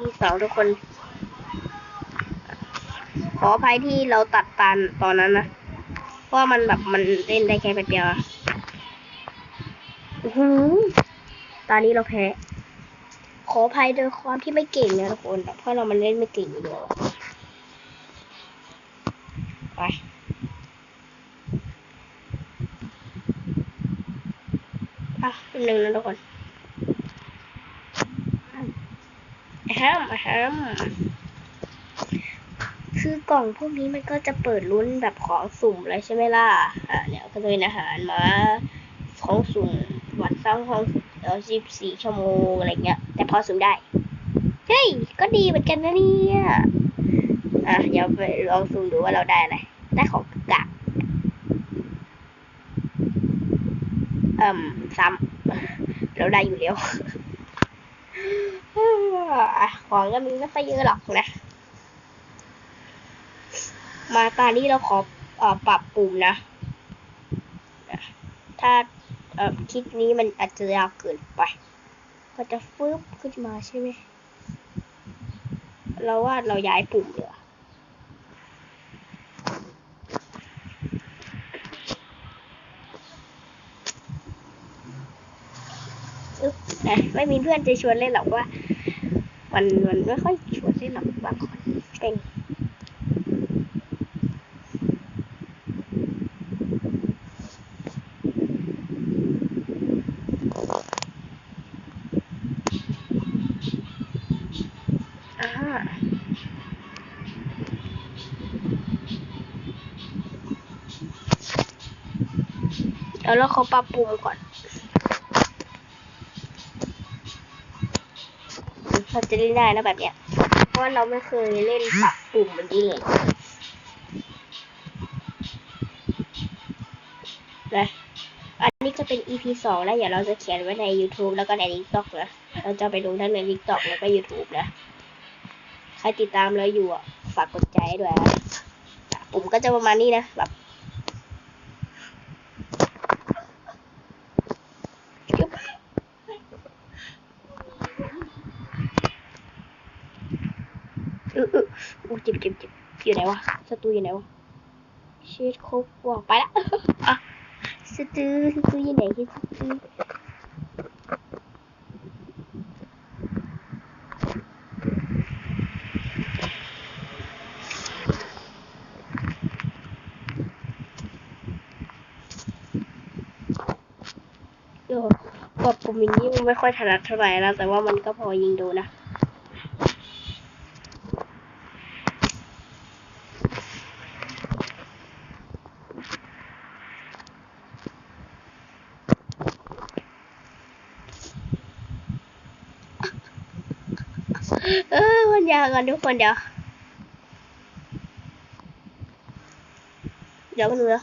ที่สองทุกคน ขออภัยที่เราตัดตานตอนนั้นนะเพราะว่ามันแบบมันเล่นได้แค่แป๊บเดียวอะอื้อหือตอนนี้เราแพ้ ขออภัยโดยความที่ไม่เก่งนะทุกคนเพราะเรามันเล่นไม่เก่งอยู่แล้วไปอะหนึ่งนะทุกคน แฮมแฮมคือกล่องพวกนี้มันก็จะเปิดลุ้นแบบของสุ่มเลยใช่ไหมล่ะ อ่าเนี่ยก็จะเป็นอาหารมาของสุ่มวันสร้างห้องเออสิบสี่ชั่วโมงอะไรเงี้ย แต่พอสุ่มได้ เฮ้ย ก็ดีเหมือนกันนะเนี่ย อะเดี๋ยวไปลองสุ่มดูว่าเราได้อะไร ได้ของกากเอ่มซ้ำเราได้อยู่แล้ว ของก็มีไม่ค่อยเยอะหรอกนะ มาตอนนี้เราขออปรับปุ่มนะ ถ้าคลิปนี้มันอาจจะยาวเกินไป ก็จะฟึบขึ้นมาใช่ไหม เราว่าเราย้ายปุ่มเดี๋ยวา อึ๊บนะไม่มีเพื่อนจะชวนเล่นหรอกว่ามันมันไม่ค่อยชวนเล่นหรอกบางคนเป็นอ่าเดี๋ยวเราขอปรับปรุงก่อน เราจะเล่นได้นะแบบเนี้ย เพราะว่าเราไม่เคยเล่นปรับปุ่มแบบนี้เลยนะอันนี้จะเป็น EP สองแล้วเดี๋ยวเราจะเขียนไว้ใน YouTube แล้วก็ใน TikTok นะ เราจะไปลงทั้งใน TikTok แล้วก็ YouTube นะ ใครติดตามเราอยู่อะ ฝากกดใจด้วยนะปุ่มก็จะประมาณนี้นะแบบ อืออืออู้จิบจิบจิบอยู่ไหนวะสตูอยู่ไหนวะเชิดครบว่ะไปละอะสตูสตูอยู่ไหนกันสตูโอ้กดปุ่มยิงนี้มันไม่ค่อยถนัดเท่าไหร่แล้วแต่ว่ามันก็พอยิงดูนะ เออมันยาวกันทุกคนเดี๋ยวเดี๋ยวกัน